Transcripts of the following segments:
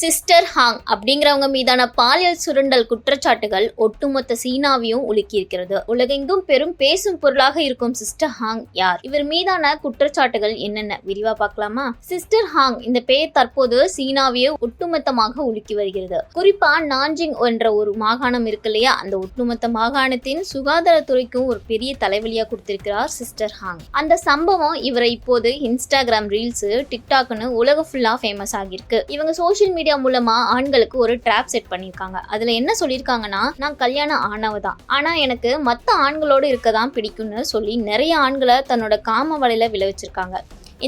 Sister ஹாங் அப்படிங்கிறவங்க மீதான பாலியல் சுரண்டல் குற்றச்சாட்டுகள் ஒட்டுமொத்த சீனாவையும் உலுக்கியிருக்கிறது. உலகெங்கும் பெரும் பேசும் பொருளாக இருக்கும் சிஸ்டர் ஹாங் யார்? இவர் மீதான குற்றச்சாட்டுகள் என்னென்ன? விரிவா பார்க்கலாமா? சிஸ்டர் ஹாங் இந்த பெயர் தற்போது சீனாவையே ஒட்டுமொத்தமாக உலுக்கி வருகிறது. குறிப்பா நாஞ்சிங் என்ற ஒரு மாகாணம் இருக்கு இல்லையா? அந்த ஒட்டுமொத்த மாகாணத்தின் சுகாதாரத்துறைக்கும் ஒரு பெரிய தலைவலியா கொடுத்திருக்கிறார் சிஸ்டர் ஹாங். அந்த சம்பவம் இவரை இப்போது இன்ஸ்டாகிராம் ரீல்ஸ் டிக்டாக்னு உலக ஃபுல்லா ஃபேமஸ் ஆகியிருக்கு. இவங்க சோஷியல் மீடியா மூலமா ஆண்களுக்கு ஒரு ட்ராப் செட் பண்ணியிருக்காங்க. அதுல என்ன சொல்லியிருக்காங்கன்னா நான் கல்யாணம் ஆனவ தான் ஆனா எனக்கு மற்ற ஆண்களோடு இருக்க தான் பிடிக்கும்னு சொல்லி நிறைய ஆண்களை தன்னோட காம வலையில விளைவிச்சிருக்காங்க.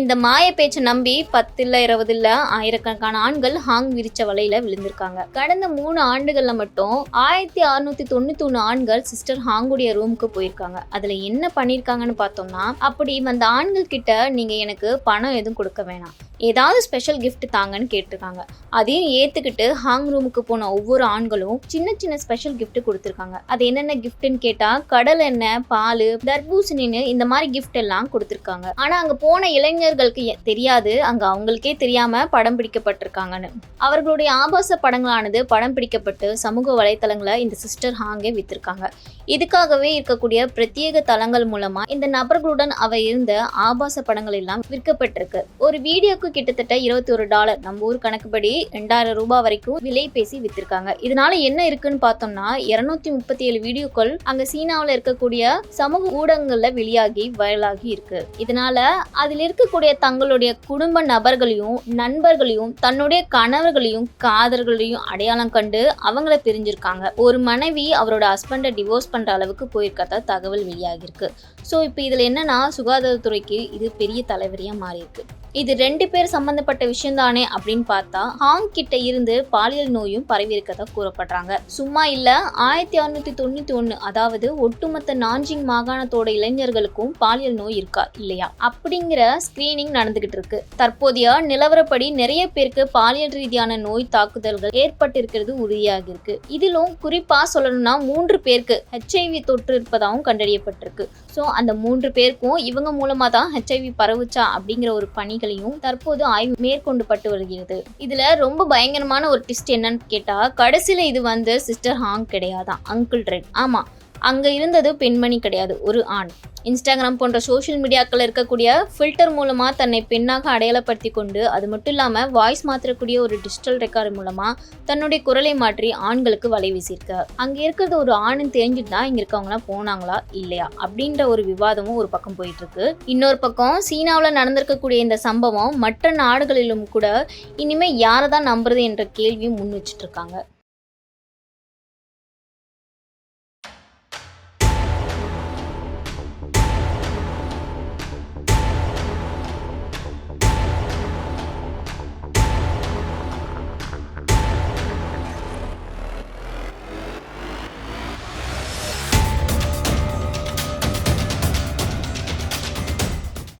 இந்த மாய பேச்சை நம்பி பத்து இல்ல இருபது இல்ல ஆயிரக்கணக்கான ஆண்கள் ஹாங் விரிச்ச வலையில விழுந்திருக்காங்க. கடந்த மூணு ஆண்டுகள்ல மட்டும் ஆயிரத்தி அறுநூத்தி தொண்ணூத்தி ஒண்ணு ஆண்கள் சிஸ்டர் ஹாங்குடைய ரூமுக்கு போயிருக்காங்க. அதுல என்ன பண்ணிருக்காங்கன்னு பார்த்தோம்னா அப்படி வந்த ஆண்கள் கிட்ட நீங்க எனக்கு பணம் எதுவும் கொடுக்க வேணாம். ஏதாவது ஸ்பெஷல் கிஃப்ட் தாங்கன்னு கேட்டிருக்காங்க. அதையும் ஏற்றுக்கிட்டு ஹாங் ரூமுக்கு போன ஒவ்வொரு ஆண்களும் சின்ன சின்ன ஸ்பெஷல் கிஃப்ட் கொடுத்துருக்காங்க. அது என்னென்ன கிஃப்ட்னு கேட்டால் கடல் எண்ணெய் பால் தர்பூசணின்னு இந்த மாதிரி கிஃப்ட் எல்லாம் கொடுத்துருக்காங்க. ஆனால் அங்கே போன இளைஞர்களுக்கு எ- தெரியாது. அங்கே அவங்களுக்கே தெரியாமல் படம் பிடிக்கப்பட்டிருக்காங்கன்னு. அவர்களுடைய ஆபாச படங்களானது படம் பிடிக்கப்பட்டு சமூக வலைத்தளங்களை இந்த சிஸ்டர் ஹாங்கே வித்திருக்காங்க. இதுக்காகவே இருக்கக்கூடிய பிரத்யேக தளங்கள் மூலமா இந்த நபர்களுடன் அவ இருந்த ஆபாச படங்கள் எல்லாம் விற்கப்பட்டிருக்கு. ஒரு வீடியோக்கு கிட்டத்தட்ட இருபத்தி ஒரு டாலர் நம்ம ஊர் கணக்குப்படி ரெண்டாயிரம் ரூபாய் வரைக்கும் விலை பேசி வித்திருக்காங்க. இதனால என்ன இருக்குன்னு பார்த்தோம்னா இருநூத்தி முப்பத்தி ஏழு வீடியோக்கள் அங்க சீனாவில் இருக்கக்கூடிய சமூக ஊடகங்கள்ல வெளியாகி வைரலாகி இருக்கு. இதனால அதில் இருக்கக்கூடிய தங்களுடைய குடும்ப நபர்களையும் நண்பர்களையும் தன்னுடைய கணவர்களையும் காதல்களையும் அடையாளம் கண்டு அவங்கள பிரிஞ்சிருக்காங்க. ஒரு மனைவி அவரோட ஹஸ்பண்டை டிவோர்ஸ் பண்ற அளவுக்கு போயிருக்கதா தகவல் வெளியாகிருக்கு ஸோ இப்போ இதில் என்னன்னா சுகாதாரத்துறைக்கு இது பெரிய தலைவரியா மாறியிருக்கு. இது ரெண்டு பேர் சம்பந்தப்பட்ட விஷயம் தானே அப்படின்னு பார்த்தா ஹாங் கிட்ட இருந்து பாலியல் நோயும் பரவி இருக்கதா கூறப்படுறாங்க. சும்மா இல்ல ஆயிரத்தி அறுநூத்தி தொண்ணூத்தி ஒன்னு அதாவது ஒட்டுமொத்த நாஞ்சிங் மாகாணத்தோட இளைஞர்களுக்கும் பாலியல் நோய் இருக்கா இல்லையா? அப்படிங்கிற ஸ்கிரீனிங் நடந்துகிட்டு இருக்கு. தற்போதைய நிலவரப்படி நிறைய பேருக்கு பாலியல் ரீதியான நோய் தாக்குதல்கள் ஏற்பட்டிருக்கிறது உறுதியாக இருக்கு இதிலும் குறிப்பா சொல்லணும்னா மூன்று பேருக்கு ஹெச்ஐவி தொற்று இருப்பதாகவும் கண்டறியப்பட்டிருக்கு. ஸோ அந்த மூன்று பேருக்கும் இவங்க மூலமா தான் ஹெச்ஐவி பரவுச்சா அப்படிங்கிற ஒரு பணி பணிகளையும் தற்போது ஆய்வு மேற்கொண்டுபட்டு வருகிறது. இதுல ரொம்ப பயங்கரமான ஒரு ட்விஸ்ட் என்னன்னு கேட்டா கடைசியில இது வந்து சிஸ்டர் ஹாங் கிடையாதான் அங்கிள் ரெட் ஆமா அங்கே இருந்தது பெண்மணி கிடையாது ஒரு ஆண். இன்ஸ்டாகிராம் போன்ற சோஷியல் மீடியாக்கள் இருக்கக்கூடிய ஃபில்டர் மூலமாக தன்னை பெண்ணாக அடையாளப்படுத்தி கொண்டு அது மட்டும் இல்லாமல் வாய்ஸ் மாற்றக்கூடிய ஒரு டிஜிட்டல் ரெக்கார்டு மூலமாக தன்னுடைய குரலை மாற்றி ஆண்களுக்கு வலை வீசியிருக்கார் அங்கே இருக்கிறது ஒரு ஆணுன்னு தெரிஞ்சுட்டு தான் இங்கே இருக்கவங்களாம் போனாங்களா? இல்லையா? அப்படின்ற ஒரு விவாதமும் ஒரு பக்கம் போயிட்டு இருக்கு இன்னொரு பக்கம் சீனாவில் நடந்திருக்கக்கூடிய இந்த சம்பவம் மற்ற நாடுகளிலும் கூட இனிமேல் யாரை தான் நம்புறது என்ற கேள்வியும் முன் வச்சுட்டு இருக்காங்க